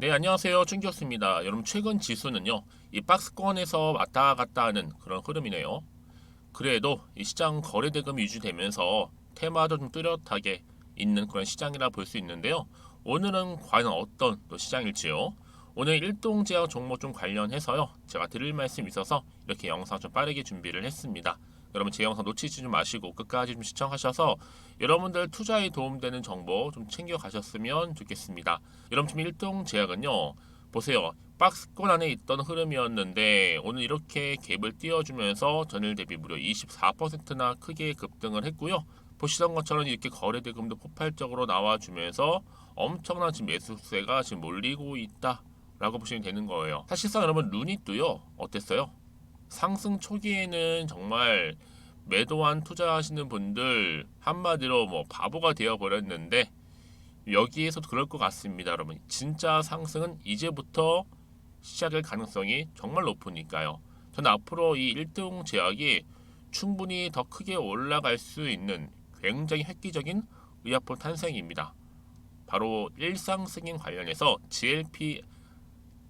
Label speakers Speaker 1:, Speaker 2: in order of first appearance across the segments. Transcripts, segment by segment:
Speaker 1: 네, 안녕하세요. 충격수입니다. 여러분, 최근 지수는요, 이 박스권에서 왔다 갔다 하는 그런 흐름이네요. 그래도 이 시장 거래 대금이 유지되면서 테마도 좀 뚜렷하게 있는 그런 시장이라 볼 수 있는데요. 오늘은 과연 어떤 또 시장일지요? 오늘 일동제약 종목 좀 관련해서요. 제가 드릴 말씀이 있어서 이렇게 영상 좀 빠르게 준비를 했습니다. 여러분 제 영상 놓치지 좀 마시고 끝까지 좀 시청하셔서 여러분들 투자에 도움되는 정보 좀 챙겨 가셨으면 좋겠습니다. 여러분 지금 일동제약은요. 보세요. 박스권 안에 있던 흐름이었는데 오늘 이렇게 갭을 띄워주면서 전일 대비 무려 24%나 크게 급등을 했고요. 보시던 것처럼 이렇게 거래 대금도 폭발적으로 나와주면서 엄청난 지금 매수세가 지금 몰리고 있다라고 보시면 되는 거예요. 사실상 여러분 루닛도요 어땠어요? 상승 초기에는 정말 매도한 투자하시는 분들 한마디로 뭐 바보가 되어 버렸는데 여기에서도 그럴 것 같습니다, 여러분. 진짜 상승은 이제부터 시작일 가능성이 정말 높으니까요. 저는 앞으로 이 1등 제약이 충분히 더 크게 올라갈 수 있는 굉장히 획기적인 의약품 탄생입니다. 바로 일상승인 관련해서 GLP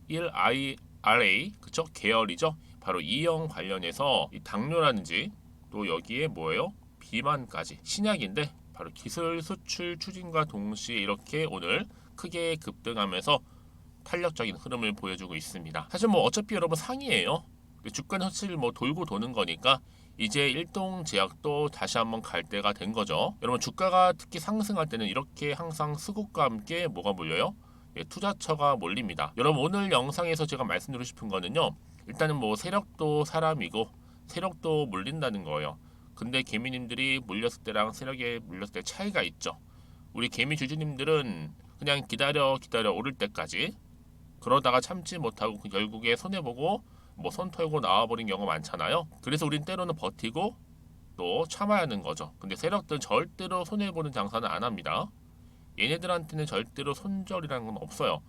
Speaker 1: 1IRA 그쵸 계열이죠. 바로 이형 관련해서 이 당뇨라든지 또 여기에 뭐예요? 비만까지 신약인데 바로 기술 수출 추진과 동시에 이렇게 오늘 크게 급등하면서 탄력적인 흐름을 보여주고 있습니다. 사실 뭐 어차피 여러분 상이에요. 주가는 사실 뭐 돌고 도는 거니까 이제 일동 제약도 다시 한번 갈 때가 된 거죠. 여러분 주가가 특히 상승할 때는 이렇게 항상 수급과 함께 뭐가 몰려요? 예, 투자처가 몰립니다. 여러분 오늘 영상에서 제가 말씀드리고 싶은 거는요. 일단은 뭐 세력도 사람이고 세력도 물린다는 거예요. 근데 개미님들이 물렸을 때랑 세력에 물렸을 때 차이가 있죠. 우리 개미 주주님들은 그냥 기다려 기다려 오를 때까지 그러다가 참지 못하고 그 결국에 손해 보고 뭐 손 털고 나와버린 경우가 많잖아요. 그래서 우린 때로는 버티고 또 참아야 하는 거죠. 근데 세력들은 절대로 손해 보는 장사는 안 합니다. 얘네들한테는 절대로 손절이라는 건 없어요.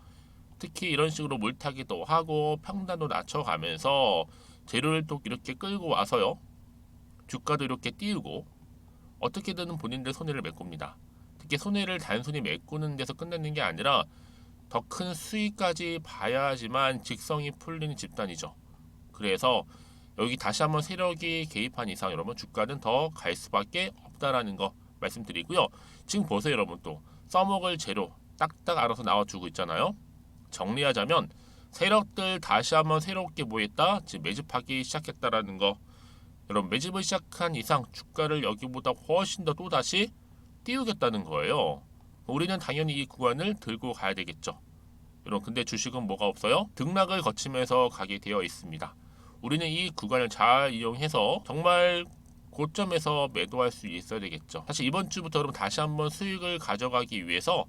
Speaker 1: 특히 이런 식으로 물타기도 하고 평단도 낮춰가면서 재료를 또 이렇게 끌고 와서요. 주가도 이렇게 띄우고 어떻게든 본인들 손해를 메꿉니다. 특히 손해를 단순히 메꾸는 데서 끝내는 게 아니라 더 큰 수익까지 봐야지만 직성이 풀리는 집단이죠. 그래서 여기 다시 한번 세력이 개입한 이상 여러분 주가는 더 갈 수밖에 없다라는 거 말씀드리고요. 지금 보세요 여러분 또 써먹을 재료 딱딱 알아서 나와주고 있잖아요. 정리하자면 세력들 다시 한번 새롭게 모였다 지금 매집하기 시작했다라는 거 여러분 매집을 시작한 이상 주가를 여기보다 훨씬 더 또다시 띄우겠다는 거예요. 우리는 당연히 이 구간을 들고 가야 되겠죠. 여러분 근데 주식은 뭐가 없어요? 등락을 거치면서 가게 되어 있습니다. 우리는 이 구간을 잘 이용해서 정말 고점에서 매도할 수 있어야 되겠죠. 사실 이번 주부터 여러분 다시 한번 수익을 가져가기 위해서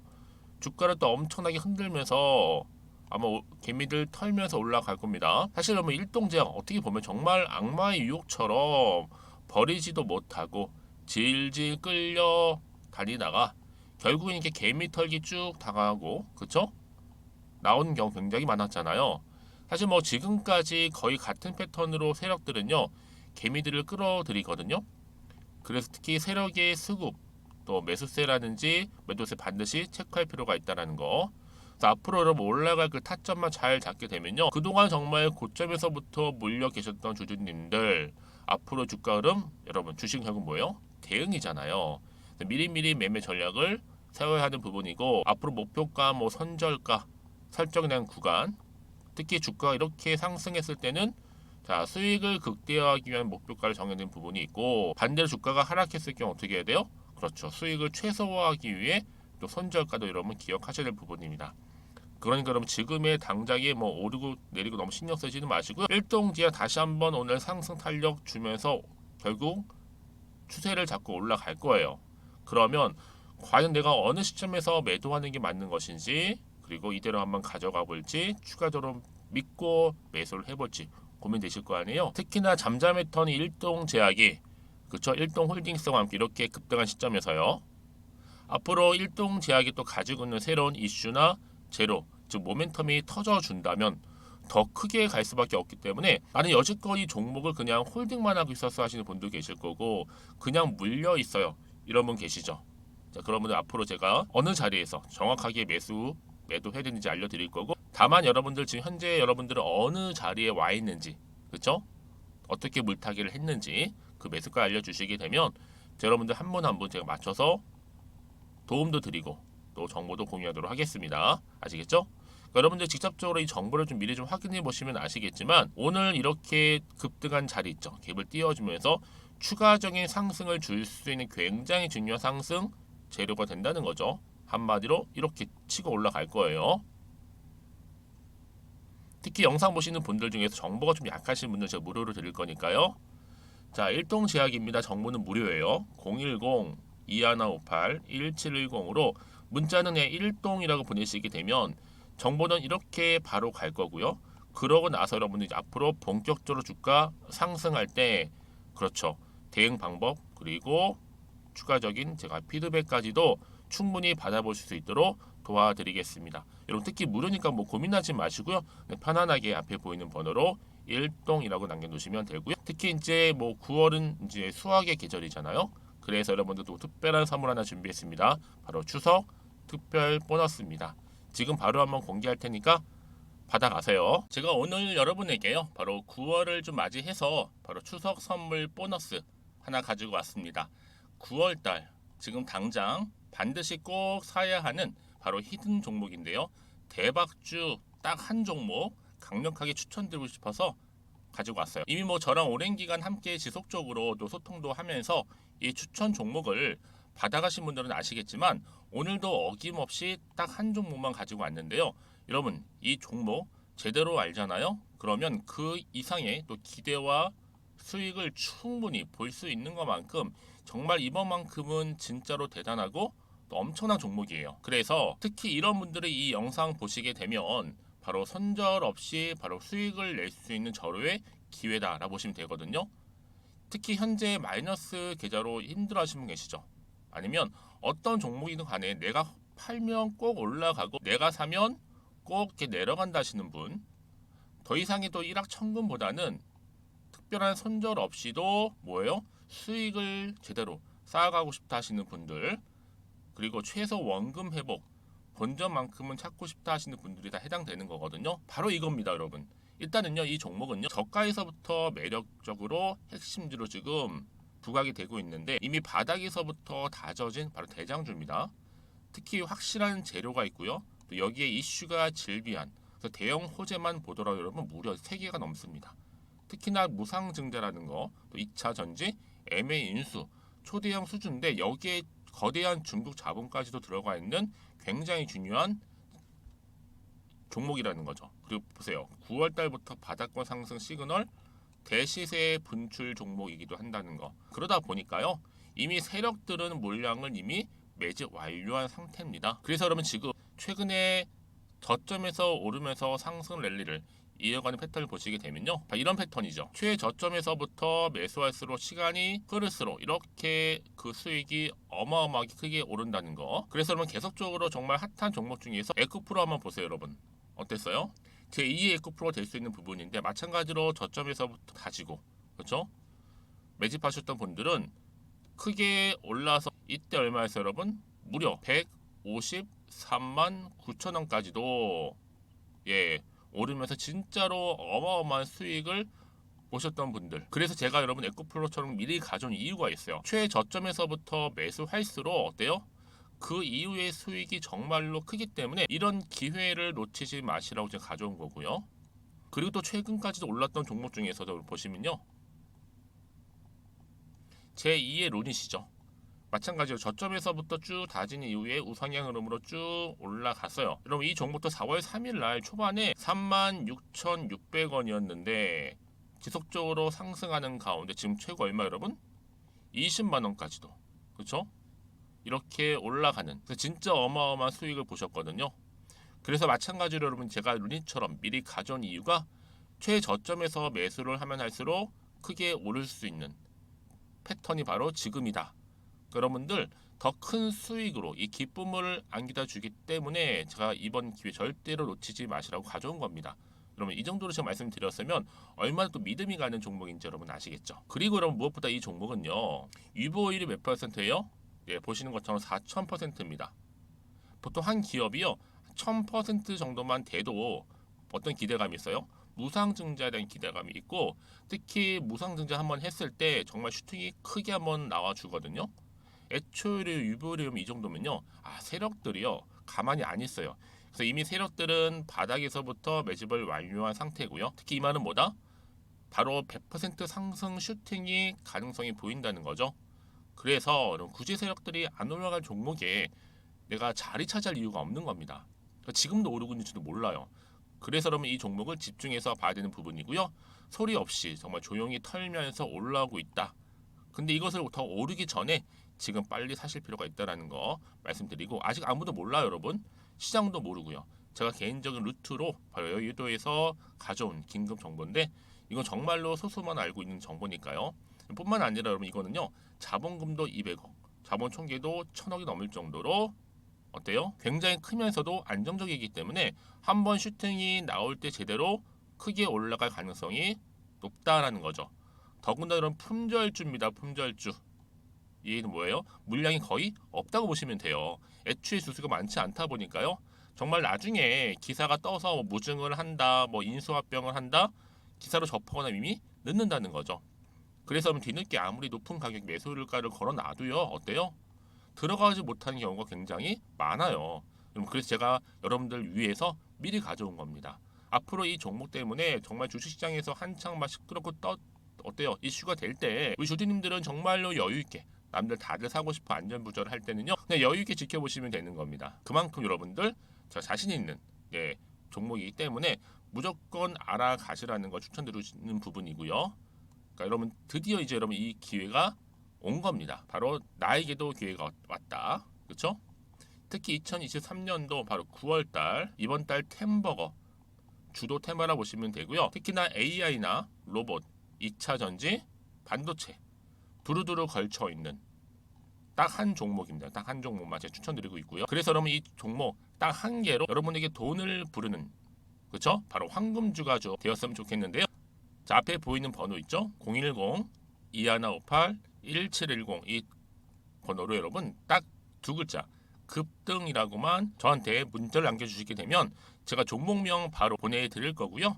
Speaker 1: 주가를 또 엄청나게 흔들면서 아마 오- 개미들 털면서 올라갈 겁니다. 사실 여러분 일동제약 어떻게 보면 정말 악마의 유혹처럼 버리지도 못하고 질질 끌려 다니다가 결국엔 이렇게 개미 털기 쭉 당하고 그쵸? 나오는 경우 굉장히 많았잖아요. 사실 뭐 지금까지 거의 같은 패턴으로 세력들은요 개미들을 끌어들이거든요. 그래서 특히 세력의 수급 또 매수세라든지 매도세 반드시 체크할 필요가 있다는 거. 앞으로 여러분 올라갈 그 타점만 잘 잡게 되면요. 그동안 정말 고점에서부터 몰려 계셨던 주주님들 앞으로 주가 흐름 여러분 주식 결국 뭐예요? 대응이잖아요. 미리미리 매매 전략을 세워야 하는 부분이고 앞으로 목표가 뭐 선절가 대한 구간 특히 주가가 이렇게 상승했을 때는 자 수익을 극대화하기 위한 목표가를 정해낸 부분이 있고 반대로 주가가 하락했을 경우 어떻게 해야 돼요? 그렇죠 수익을 최소화하기 위해 또 손절가도 여러분 기억하셔야 될 부분입니다. 그러니까 여러분 지금의 당장에 뭐 오르고 내리고 너무 신경 쓰지는 마시고요. 일동지야 다시 한번 오늘 상승 탄력 주면서 결국 추세를 잡고 올라갈 거예요. 그러면 과연 내가 어느 시점에서 매도하는 게 맞는 것인지 그리고 이대로 한번 가져가 볼지 추가적으로 믿고 매수를 해볼지 고민되실 거 아니에요. 특히나 잠잠했던 일동 제약이 그쵸 일동 홀딩스와 함께 이렇게 급등한 시점에서요. 앞으로 일동 제약이 또 가지고 있는 새로운 이슈나 제로 즉 모멘텀이 터져준다면 더 크게 갈 수밖에 없기 때문에 나는 여지껏 이 종목을 그냥 홀딩만 하고 있었어 하시는 분도 계실 거고 그냥 물려 있어요 이런 분 계시죠. 자 그러면 앞으로 제가 어느 자리에서 정확하게 매수 매도해야 되는지 알려드릴 거고 다만 여러분들 지금 현재 여러분들은 어느 자리에 와 있는지 그렇죠? 어떻게 물타기를 했는지 그 매수가 알려주시게 되면 제 여러분들 한 분 한 분 제가 맞춰서 도움도 드리고 또 정보도 공유하도록 하겠습니다. 아시겠죠? 그러니까 여러분들 직접적으로 이 정보를 좀 미리 좀 확인해 보시면 아시겠지만 오늘 이렇게 급등한 자리 있죠. 갭을 띄워주면서 추가적인 상승을 줄 수 있는 굉장히 중요한 상승 재료가 된다는 거죠. 한마디로 이렇게 치고 올라갈 거예요. 특히 영상 보시는 분들 중에서 정보가 좀 약하신 분들 제가 무료로 드릴 거니까요. 자, 일동 제약입니다. 정보는 무료예요. 010 2158 1710으로 문자는 내 일동이라고 보내시게 되면 정보는 이렇게 바로 갈 거고요. 그러고 나서 여러분들 이 앞으로 본격적으로 주가 상승할 때 그렇죠. 대응 방법 그리고 추가적인 제가 피드백까지도 충분히 받아보실 수 있도록 도와드리겠습니다. 여러분 특히 무료니까 뭐 고민하지 마시고요. 네, 편안하게 앞에 보이는 번호로 일동이라고 남겨놓으시면 되고요. 특히 이제 뭐 9월은 이제 수학의 계절이잖아요. 그래서 여러분들도 특별한 선물 하나 준비했습니다. 바로 추석 특별 보너스입니다. 지금 바로 한번 공개할 테니까 받아가세요. 제가 오늘 여러분에게요. 바로 9월을 좀 맞이해서 바로 추석 선물 보너스 하나 가지고 왔습니다. 9월 달 지금 당장 반드시 꼭 사야 하는 바로 히든 종목인데요. 대박주 딱 한 종목 강력하게 추천드리고 싶어서 가지고 왔어요. 이미 뭐 저랑 오랜 기간 함께 지속적으로 또 소통도 하면서 이 추천 종목을 받아가신 분들은 아시겠지만 오늘도 어김없이 딱 한 종목만 가지고 왔는데요. 여러분 이 종목 제대로 알잖아요. 그러면 그 이상의 또 기대와 수익을 충분히 볼 수 있는 것만큼 정말 이번만큼은 진짜로 대단하고 또 엄청난 종목이에요. 그래서 특히 이런 분들이 이 영상 보시게 되면 바로 손절 없이 바로 수익을 낼 수 있는 절호의 기회다라고 보시면 되거든요. 특히 현재 마이너스 계좌로 힘들어 하시는 분 계시죠? 아니면 어떤 종목이든 간에 내가 팔면 꼭 올라가고 내가 사면 꼭 이렇게 내려간다 하시는 분. 더 이상의 또 일확천금보다는 특별한 손절 없이도 뭐예요? 수익을 제대로 쌓아가고 싶다 하시는 분들 그리고 최소 원금 회복 본전만큼은 찾고 싶다 하시는 분들이 다 해당되는 거거든요. 바로 이겁니다, 여러분. 일단은요, 이 종목은요, 저가에서부터 매력적으로 핵심주로 지금 부각이 되고 있는데 이미 바닥에서부터 다져진 바로 대장주입니다. 특히 확실한 재료가 있고요. 또 여기에 이슈가 질비한 대형 호재만 보더라도 여러분 무려 3개가 넘습니다. 특히나 무상증자라는 거, 또 2차 전지, MA 인수, 초대형 수준인데 여기에 거대한 중국 자본까지도 들어가 있는 굉장히 중요한 종목이라는 거죠. 그리고 보세요. 9월 달부터 바닥권 상승 시그널 대시세 분출 종목이기도 한다는 거. 그러다 보니까요. 이미 세력들은 물량을 이미 매집 완료한 상태입니다. 그래서 여러분 지금 최근에 저점에서 오르면서 상승 랠리를 이어가는 패턴을 보시게 되면요. 다 이런 패턴이죠. 최저점에서부터 매수할수록 시간이 흐를수록 이렇게 그 수익이 어마어마하게 크게 오른다는 거. 그래서 여러분 계속적으로 정말 핫한 종목 중에서 에코프로 한번 보세요, 여러분. 어땠어요? 제 2의 에코프로가 될 수 있는 부분인데 마찬가지로 저점에서부터 다지고 그렇죠? 매집하셨던 분들은 크게 올라서 이때 얼마였어요, 여러분? 무려 153만 9천 원까지도 예 오르면서 진짜로 어마어마한 수익을 보셨던 분들. 그래서 제가 여러분 에코플로처럼 미리 가져온 이유가 있어요. 최저점에서부터 매수할수록 어때요? 그 이후의 수익이 정말로 크기 때문에 이런 기회를 놓치지 마시라고 제가 가져온 거고요. 그리고 또 최근까지도 올랐던 종목 중에서도 보시면요. 제2의 론이시죠. 마찬가지로 저점에서부터 쭉 다진 이후에 우상향 흐름으로 쭉 올라갔어요. 여러분 이 종목도 4월 3일 날 초반에 36,600원이었는데 지속적으로 상승하는 가운데 지금 최고 얼마 여러분? 20만 원까지도. 그렇죠? 이렇게 올라가는 진짜 어마어마한 수익을 보셨거든요. 그래서 마찬가지로 여러분 제가 루닛처럼 미리 가져온 이유가 최저점에서 매수를 하면 할수록 크게 오를 수 있는 패턴이 바로 지금이다. 여러분들 더 큰 수익으로 이 기쁨을 안기다 주기 때문에 제가 이번 기회 절대로 놓치지 마시라고 가져온 겁니다. 여러분 이 정도로 제가 말씀드렸으면 얼마나 또 믿음이 가는 종목인지 여러분 아시겠죠? 그리고 여러분 무엇보다 이 종목은요 유보율이 몇 퍼센트예요? 예, 보시는 것처럼 4,000%입니다. 보통 한 기업이요 1000% 정도만 돼도 어떤 기대감이 있어요? 무상증자에 대한 기대감이 있고 특히 무상증자 한번 했을 때 정말 슈팅이 크게 한번 나와주거든요. 애초에 유보리움 이 정도면요. 아 세력들이요 가만히 안 있어요. 그래서 이미 세력들은 바닥에서부터 매집을 완료한 상태고요. 특히 이 말은 뭐다? 바로 100% 상승 슈팅이 가능성이 보인다는 거죠. 그래서 굳이 세력들이 안 올라갈 종목에 내가 자리 차지할 이유가 없는 겁니다. 그러니까 지금도 오르고 있는지도 몰라요. 그래서 그러면 이 종목을 집중해서 봐야 되는 부분이고요. 소리 없이 정말 조용히 털면서 올라오고 있다. 근데 이것을 더 오르기 전에 지금 빨리 사실 필요가 있다라는 거 말씀드리고 아직 아무도 몰라요, 여러분. 시장도 모르고요. 제가 개인적인 루트로 바로 여의도에서 가져온 긴급 정보인데 이건 정말로 소수만 알고 있는 정보니까요. 뿐만 아니라 여러분 이거는요. 자본금도 200억, 자본 총계도 1000억이 넘을 정도로 어때요? 굉장히 크면서도 안정적이기 때문에 한 번 슈팅이 나올 때 제대로 크게 올라갈 가능성이 높다라는 거죠. 더군다나 이런 품절주입니다. 품절주. 얘는 뭐예요? 물량이 거의 없다고 보시면 돼요. 애초에 수수가 많지 않다 보니까요. 정말 나중에 기사가 떠서 뭐 무증을 한다, 뭐 인수합병을 한다, 기사로 접하거나 이미 늦는다는 거죠. 그래서 뒤늦게 아무리 높은 가격 매수가를 걸어 놔도요, 어때요? 들어가지 못하는 경우가 굉장히 많아요. 그래서 제가 여러분들 위해서 미리 가져온 겁니다. 앞으로 이 종목 때문에 정말 주식시장에서 한창 막 시끄럽고 떠 어때요? 이슈가 될 때 우리 주주님들은 정말로 여유 있게 남들 다들 사고 싶어 안전부절을 할 때는요 그냥 여유 있게 지켜보시면 되는 겁니다. 그만큼 여러분들 저 자신 있는 예, 종목이기 때문에 무조건 알아가시라는 거 추천드리는 부분이고요. 그러니까 여러분 드디어 이제 여러분 이 기회가 온 겁니다. 바로 나에게도 기회가 왔다. 그렇죠? 특히 2023년도 바로 9월달 이번 달 템버거 주도 테마라 보시면 되고요. 특히나 AI나 로봇, 2차 전지, 반도체 두루두루 걸쳐 있는 딱 한 종목입니다. 딱 한 종목만 제가 추천드리고 있고요. 그래서 여러분 이 종목 딱 한 개로 여러분에게 돈을 부르는 그렇죠? 바로 황금주가죠 되었으면 좋겠는데요. 자 앞에 보이는 번호 있죠? 010 2158 1710 이 번호로 여러분 딱 두 글자 급등이라고만 저한테 문자를 남겨주시게 되면 제가 종목명 바로 보내드릴 거고요.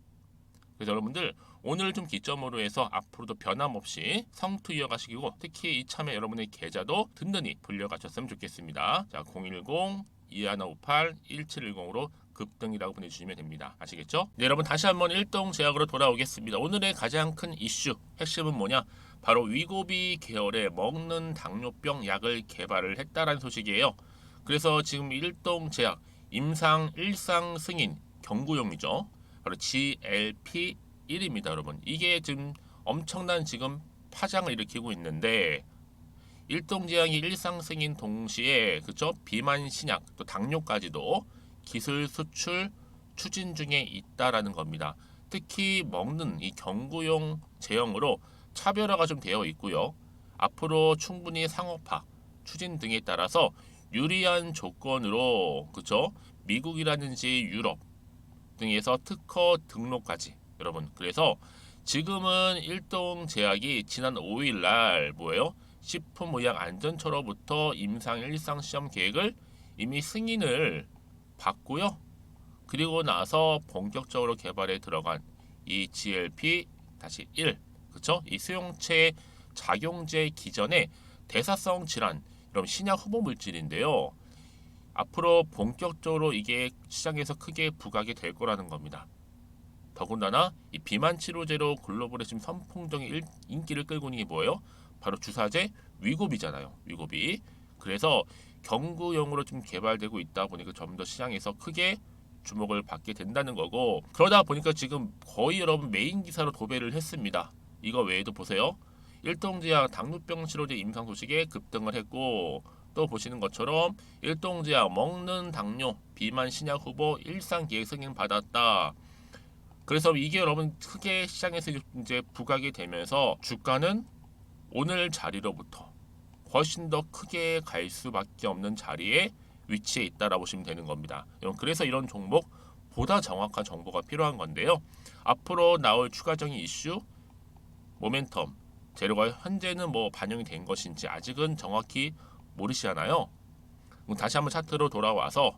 Speaker 1: 그래서 여러분들 오늘 좀 기점으로 해서 앞으로도 변함없이 성투 이어가시고 특히 이참에 여러분의 계좌도 든든히 불려가셨으면 좋겠습니다. 자, 010 2158 1710으로 급등이라고 보내주시면 됩니다. 아시겠죠? 네, 여러분 다시 한번 일동 제약으로 돌아오겠습니다. 오늘의 가장 큰 이슈 핵심은 뭐냐? 바로 위고비 계열의 먹는 당뇨병 약을 개발을 했다라는 소식이에요. 그래서 지금 일동 제약 임상 일상 승인 경구용이죠. 바로 GLP1입니다, 여러분. 이게 지금 엄청난 지금 파장을 일으키고 있는데 일동 제약이 일상 승인 동시에 그죠 비만 신약 또 당뇨까지도 기술 수출 추진 중에 있다라는 겁니다. 특히 먹는 이 경구용 제형으로 차별화가 좀 되어 있고요. 앞으로 충분히 상업화 추진 등에 따라서 유리한 조건으로 그죠 미국이라든지 유럽 등에서 특허 등록까지 여러분 그래서 지금은 일동 제약이 지난 5일 날 뭐예요? 식품의약안전처로부터 임상 일상 시험 계획을 이미 승인을 받고요. 그리고 나서 본격적으로 개발에 들어간 이 GLP 다시 1 그쵸? 이 수용체 작용제 기전의 대사성 질환 이런 신약 후보 물질인데요. 앞으로 본격적으로 이게 시장에서 크게 부각이 될 거라는 겁니다. 더군다나 이 비만 치료제로 글로벌에 지금 선풍적인 일- 인기를 끌고 있는 게 뭐예요? 바로 주사제 위고비잖아요. 위고비. 그래서 경구용으로 좀 개발되고 있다 보니까 좀 더 시장에서 크게 주목을 받게 된다는 거고 그러다 보니까 지금 거의 여러분 메인 기사로 도배를 했습니다. 이거 외에도 보세요. 일동제약 당뇨병 치료제 임상 소식에 급등을 했고 또 보시는 것처럼 일동제약 먹는 당뇨 비만 신약 후보 일상 기획 승인 받았다. 그래서 이게 여러분 크게 시장에서 이제 부각이 되면서 주가는 오늘 자리로부터 훨씬 더 크게 갈 수밖에 없는 자리에 위치해 있다라고 보시면 되는 겁니다. 그래서 이런 종목 보다 정확한 정보가 필요한 건데요. 앞으로 나올 추가적인 이슈, 모멘텀, 재료가 현재는 뭐 반영이 된 것인지 아직은 정확히 모르시잖아요. 다시 한번 차트로 돌아와서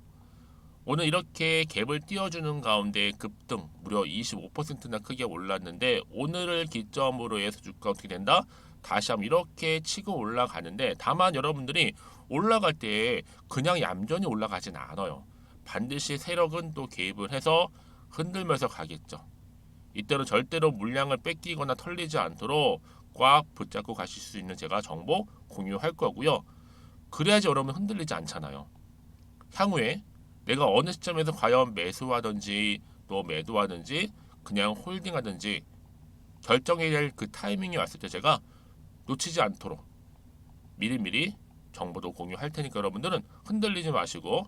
Speaker 1: 오늘 이렇게 갭을 띄워주는 가운데 급등 무려 25%나 크게 올랐는데 오늘을 기점으로 해서 주가 어떻게 된다? 다시 한번 이렇게 치고 올라가는데 다만 여러분들이 올라갈 때 그냥 얌전히 올라가진 않아요. 반드시 세력은 또 개입을 해서 흔들면서 가겠죠. 이때는 절대로 물량을 뺏기거나 털리지 않도록 꽉 붙잡고 가실 수 있는 제가 정보 공유할 거고요. 그래야지 여러분 흔들리지 않잖아요. 향후에 내가 어느 시점에서 과연 매수하든지 또 매도하든지 그냥 홀딩하든지 결정해야 될 그 타이밍이 왔을 때 제가 놓치지 않도록 미리미리 정보도 공유할 테니까 여러분들은 흔들리지 마시고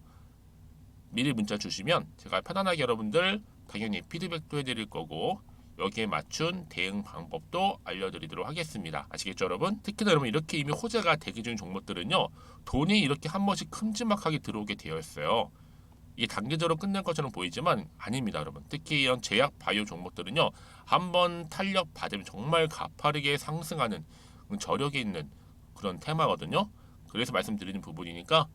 Speaker 1: 미리 문자 주시면 제가 편안하게 여러분들 당연히 피드백도 해드릴 거고 여기에 맞춘 대응 방법도 알려드리도록 하겠습니다. 아시겠죠, 여러분? 특히나 여러분 이렇게 이미 호재가 대기 중인 종목들은요 돈이 이렇게 한 번씩 큼지막하게 들어오게 되어 있어요. 이게 단계적으로 끝날 것처럼 보이지만 아닙니다, 여러분. 특히 이런 제약 바이오 종목들은요 한 번 탄력 받으면 정말 가파르게 상승하는 저력이 있는 그런 테마거든요. 그래서 말씀드리는 부분이니까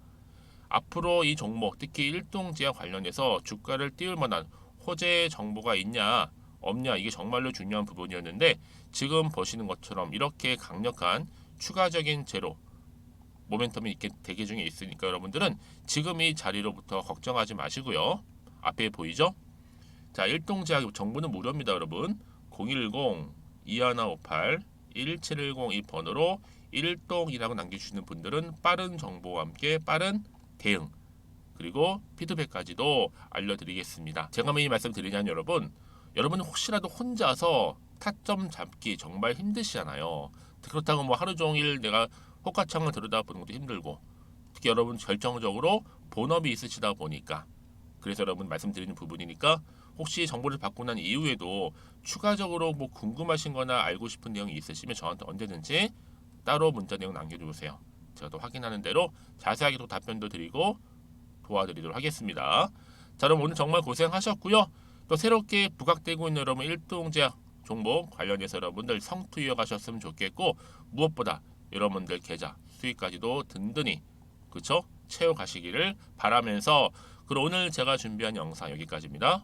Speaker 1: 앞으로 이 종목 특히 일동제약 관련해서 주가를 띄울 만한 호재 정보가 있냐 없냐 이게 정말로 중요한 부분이었는데 지금 보시는 것처럼 이렇게 강력한 추가적인 제로 모멘텀이 이렇게 대기 중에 있으니까 여러분들은 지금 이 자리로부터 걱정하지 마시고요. 앞에 보이죠? 자, 일동제약 정보는 무료입니다, 여러분. 010 2158 1710 이 번호로 일동이라고 남겨주시는 분들은 빠른 정보와 함께 빠른 대응 그리고 피드백까지도 알려드리겠습니다. 제가 왜 이 말씀 드리냐면 여러분, 여러분 혹시라도 혼자서 타점 잡기 정말 힘드시잖아요. 그렇다고 뭐 하루 종일 내가 호가창을 들여다보는 것도 힘들고 특히 여러분 결정적으로 본업이 있으시다 보니까 그래서 여러분 말씀드리는 부분이니까 혹시 정보를 받고 난 이후에도 추가적으로 뭐 궁금하신 거나 알고 싶은 내용이 있으시면 저한테 언제든지 따로 문자 내용 남겨주세요. 제가 또 확인하는 대로 자세하게 또 답변도 드리고 도와드리도록 하겠습니다. 자 그럼 오늘 정말 고생하셨고요. 또 새롭게 부각되고 있는 여러분 일동제약 종목 관련해서 여러분들 성투 이어가셨으면 좋겠고 무엇보다 여러분들 계좌 수익까지도 든든히 그쵸 채워 가시기를 바라면서 그럼 오늘 제가 준비한 영상 여기까지입니다.